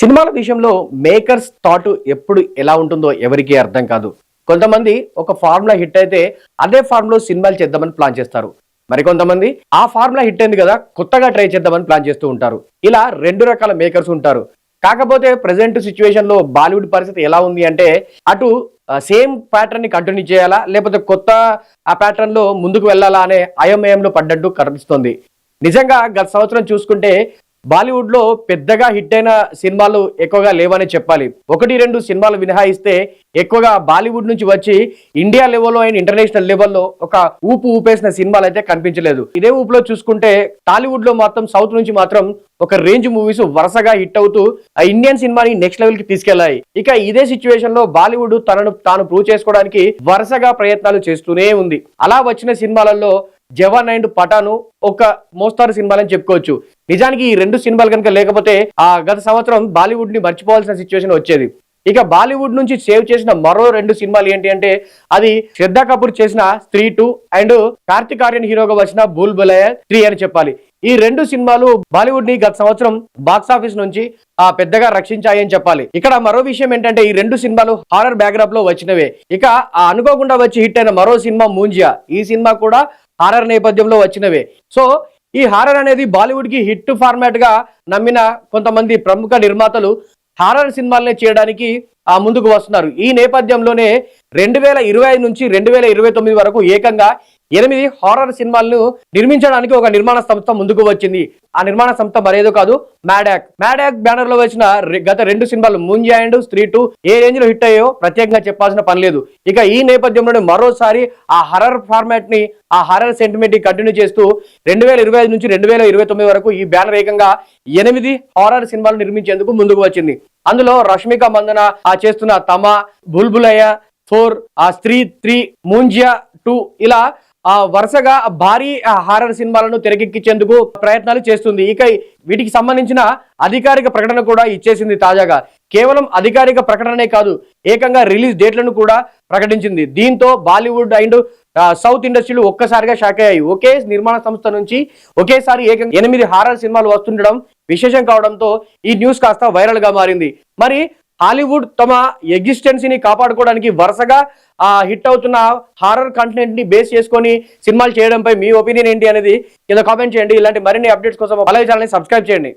సినిమాల విషయంలో makers thought ఎప్పుడు ఎలా ఉంటుందో ఎవరికీ అర్థం కాదు. కొంతమంది ఒక ఫార్ములా హిట్ అయితే అదే ఫార్ములో సినిమాలు చేద్దామని ప్లాన్ చేస్తారు. మరి కొంతమంది ఆ ఫార్ములా హిట్ అయింది కదా కొత్తగా ట్రై చేద్దామని ప్లాన్ చేస్తూ ఉంటారు. ఇలా రెండు రకాల మేకర్స్ ఉంటారు. కాకపోతే ప్రజెంట్ సిచ్యువేషన్లో బాలీవుడ్ పరిస్థితి ఎలా ఉంది అంటే అటు సేమ్ ప్యాటర్న్ని కంటిన్యూ చేయాలా లేకపోతే కొత్త ఆ ప్యాటర్న్లో ముందుకు వెళ్ళాలా అనే అయోమయంలో పడ్డట్టు కనిపిస్తోంది. నిజంగా గత సంవత్సరం చూసుకుంటే బాలీవుడ్లో పెద్దగా హిట్ అయిన సినిమాలు ఎక్కువగా లేవని చెప్పాలి. ఒకటి రెండు సినిమాలు మినహాయిస్తే ఎక్కువగా బాలీవుడ్ నుంచి వచ్చి ఇండియా లెవెల్లో అయిన ఇంటర్నేషనల్ లెవెల్లో ఒక ఊపు ఊపేసిన సినిమాలు అయితే కనిపించలేదు. ఇదే ఊపులో చూసుకుంటే టాలీవుడ్లో మాత్రం సౌత్ నుంచి మాత్రం ఒక రేంజ్ మూవీస్ వరుసగా హిట్ అవుతూ ఆ ఇండియన్ సినిమాని నెక్స్ట్ లెవెల్కి తీసుకెళ్ళాయి. ఇక ఇదే సిచ్యువేషన్లో బాలీవుడ్ తనను తాను ప్రూవ్ చేసుకోవడానికి వరుసగా ప్రయత్నాలు చేస్తూనే ఉంది. అలా వచ్చిన సినిమాలలో జవాన్ అండ్ పటాను ఒక మోస్తారు సినిమాలని చెప్పుకోవచ్చు. నిజానికి ఈ రెండు సినిమాలు కనుక లేకపోతే ఆ గత సంవత్సరం బాలీవుడ్ని మర్చిపోవాల్సిన సిచ్యువేషన్ వచ్చేది. ఇక బాలీవుడ్ నుంచి సేవ్ చేసిన మరో రెండు సినిమాలు ఏంటి అంటే అది శ్రద్ధా కపూర్ చేసిన స్త్రీ టూ అండ్ కార్తిక్ ఆర్యన్ హీరోగా వచ్చిన బుల్ బులయ త్రీ అని చెప్పాలి. ఈ రెండు సినిమాలు బాలీవుడ్ని గత సంవత్సరం బాక్స్ ఆఫీస్ నుంచి ఆ పెద్దగా రక్షించాయి అని చెప్పాలి. ఇక్కడ మరో విషయం ఏంటంటే ఈ రెండు సినిమాలు హారర్ బ్యాక్గ్రాప్లో వచ్చినవే. ఇక ఆ అనుకోకుండా వచ్చి హిట్ అయిన మరో సినిమా మూంజియా. ఈ సినిమా కూడా హారర్ నేపథ్యంలో వచ్చినవే. సో ఈ హారర్ అనేది బాలీవుడ్కి హిట్ ఫార్మాట్గా నమ్మిన కొంతమంది ప్రముఖ నిర్మాతలు హారర్ సినిమాలనే చేయడానికి ఆ ముందుకు వస్తున్నారు. ఈ నేపథ్యంలోనే రెండు వేల ఇరవై ఐదు నుంచి రెండు వేల ఇరవై తొమ్మిది వరకు ఏకంగా ఎనిమిది హారర్ సినిమాలను నిర్మించడానికి ఒక నిర్మాణ సంస్థ ముందుకు వచ్చింది. ఆ నిర్మాణ సంస్థ మరేదో కాదు మ్యాడాక్ మ్యాడాక్ బ్యానర్లో వచ్చిన గత రెండు సినిమాలు ముంజా అండ్ స్త్రీ టూ ఏ రేంజ్లో హిట్ అయ్యో ప్రత్యేకంగా చెప్పాల్సిన పని లేదు. ఇక ఈ నేపథ్యంలోనే మరోసారి ఆ హర్రర్ ఫార్మాట్ని ఆ హర్రర్ సెంటిమెంట్ని కంటిన్యూ చేస్తూ రెండు వేల ఇరవై ఐదు నుంచి రెండు వేల ఇరవై తొమ్మిది వరకు ఈ బ్యానర్ ఏకంగా ఎనిమిది హారర్ సినిమాలు నిర్మించేందుకు ముందుకు వచ్చింది. అందులో రష్మిక మందన ఆ చేస్తున్న తమ బుల్బులయ్య ఫోర్ ఆ స్త్రీ త్రీ మూంజియా టూ ఇలా వరుసగా భారీ హారర్ సినిమాలను తెరకెక్కించేందుకు ప్రయత్నాలు చేస్తుంది. ఇక వీటికి సంబంధించిన అధికారిక ప్రకటన కూడా ఇచ్చేసింది తాజాగా. కేవలం అధికారిక ప్రకటనే కాదు ఏకంగా రిలీజ్ డేట్లను కూడా ప్రకటించింది. దీంతో బాలీవుడ్ అండ్ సౌత్ ఇండస్ట్రీలు ఒక్కసారిగా షాక్ అయ్యాయి. ఒకే నిర్మాణ సంస్థ నుంచి ఒకేసారి ఏకంగా ఎనిమిది హారర్ సినిమాలు వస్తుండడం విశేషం కావడంతో ఈ న్యూస్ కాస్త వైరల్గా మారింది. మరి హాలీవుడ్ తమ ఎగ్జిస్టెన్సీని కాపాడుకోవడానికి వరుసగా ఆ హిట్ అవుతున్న హారర్ కంటెంట్ని బేస్ చేసుకొని సినిమాలు చేయడంపై మీ ఒపీనియన్ ఏంటి అనేది కింద కామెంట్ చేయండి. ఇలాంటి మరిన్ని అప్డేట్స్ కోసం అలాగే ఛానల్ని సబ్స్క్రైబ్ చేయండి.